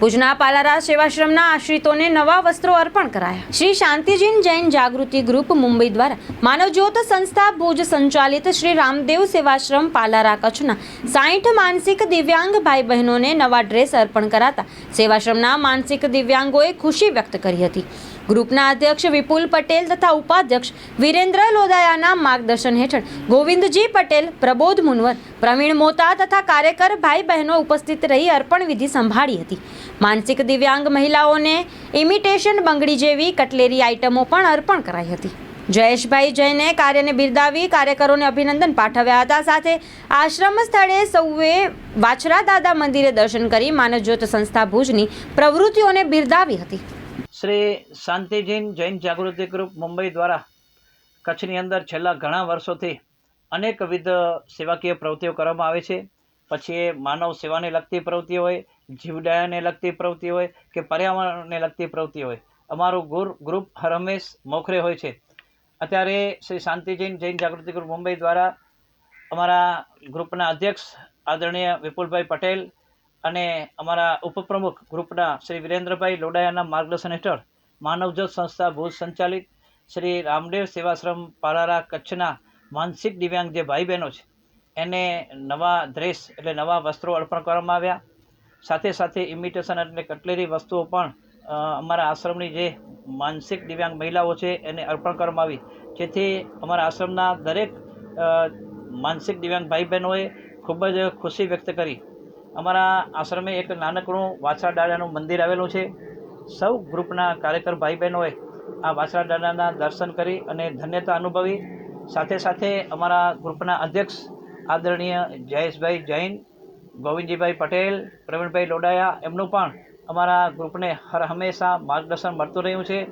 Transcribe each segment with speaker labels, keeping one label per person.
Speaker 1: ભુજના પાલારા સેવાશ્રમના આશ્રિતોને નવા વસ્ત્રો અર્પણ કરાયા. શ્રી શાંતિજીન જૈન જાગૃતિ ગ્રુપ મુંબઈ દ્વારા માનવજ્યોત સંસ્થા ભુજ સંચાલિત શ્રી રામદેવ સેવાશ્રમ પાલારા કચ્છના સાઠ માનસિક દિવ્યાંગ ભાઈ બહેનોને નવા ડ્રેસ અર્પણ કરાતા સેવાશ્રમના માનસિક દિવ્યાંગોએ ખુશી વ્યક્ત કરી હતી. ગ્રુપના અધ્યક્ષ વિપુલ પટેલ તથા ઉપાધ્યક્ષ વિરેન્દ્ર લોદાયાના માર્ગદર્શન હેઠળ ગોવિંદજી પટેલ, પ્રબોધ મુનવર, પ્રવીણ મોતા તથા કાર્યકર ભાઈ બહેનો ઉપસ્થિત રહી અર્પણ વિધિ સંભાળી હતી. માનસિક દિવ્યાંગ મહિલાઓને ઇમિટેશન બંગડી જેવી કટલેરી આઇટમો પણ અર્પણ કરાઈ હતી. જયેશભાઈ જૈને કાર્યને બિરદાવી કાર્યકરોને અભિનંદન પાઠવ્યા હતા. સાથે આશ્રમ સ્થળે સૌએ વાછરા દાદા મંદિરે દર્શન કરી માનવજ્યોત સંસ્થા ભુજની પ્રવૃત્તિઓને બિરદાવી હતી.
Speaker 2: શ્રી શાંતિજીન જૈન જાગૃતિ ગ્રુપ મુંબઈ દ્વારા કચ્છની અંદર છેલ્લા ઘણા વર્ષોથી અનેકવિધ સેવાકીય પ્રવૃત્તિઓ કરવામાં આવે છે. પછી એ માનવ સેવાને લગતી પ્રવૃત્તિ હોય, જીવદયાને લગતી પ્રવૃત્તિ હોય કે પર્યાવરણને લગતી પ્રવૃત્તિ હોય. અમારું ગુર, ગ્રુપ હર હંમેશ મોખરે હોય છે. અત્યારે શ્રી શાંતિજીન જૈન જાગૃતિ ગ્રુપ મુંબઈ દ્વારા અમારા ગ્રુપના અધ્યક્ષ આદરણીય વિપુલભાઈ પટેલ અને અમારા ઉપપ્રમુખ ગ્રુપના શ્રી વિરેન્દ્રભાઈ લોડાયાના માર્ગદર્શન હેઠળ માનવજ્યોત સંસ્થા ભુજ સંચાલિત શ્રી રામદેવ સેવાશ્રમ પારારા કચ્છના માનસિક દિવ્યાંગ જે ભાઈ બહેનો છે, એને નવા ડ્રેસ એટલે નવા વસ્ત્રો અર્પણ કરવામાં આવ્યા. સાથે સાથે ઇમિટેશન એટલે કટલેરી વસ્તુઓ પણ અમારા આશ્રમની જે માનસિક દિવ્યાંગ મહિલાઓ છે એને અર્પણ કરવામાં આવી. જેથી અમારા આશ્રમના દરેક માનસિક દિવ્યાંગ ભાઈ બહેનોએ ખૂબ જ ખુશી વ્યક્ત કરી અમારા આશ્રમે એક નાનકડું વાછરા દાદાનું મંદિર આવેલું છે. સૌ ગ્રુપના કાર્યકર ભાઈ બહેનોએ આ વાછરા દાદાના દર્શન કરી અને ધન્યતા અનુભવી. સાથે સાથે અમારા ગ્રુપના અધ્યક્ષ આદરણીય જયેશભાઈ જૈન, ગોવિંદજીભાઈ પટેલ, પ્રવીણભાઈ લોડાયા એમનું પણ અમારા ગ્રુપને હર હંમેશા માર્ગદર્શન મળતું રહ્યું છે.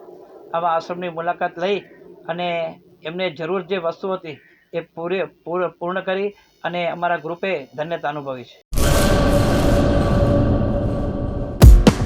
Speaker 2: આવા આશ્રમની મુલાકાત લઈ અને એમને જરૂર જે વસ્તુ હતી એ પૂર- પૂર્ણ કરી અને અમારા ગ્રુપે ધન્યતા અનુભવી છે.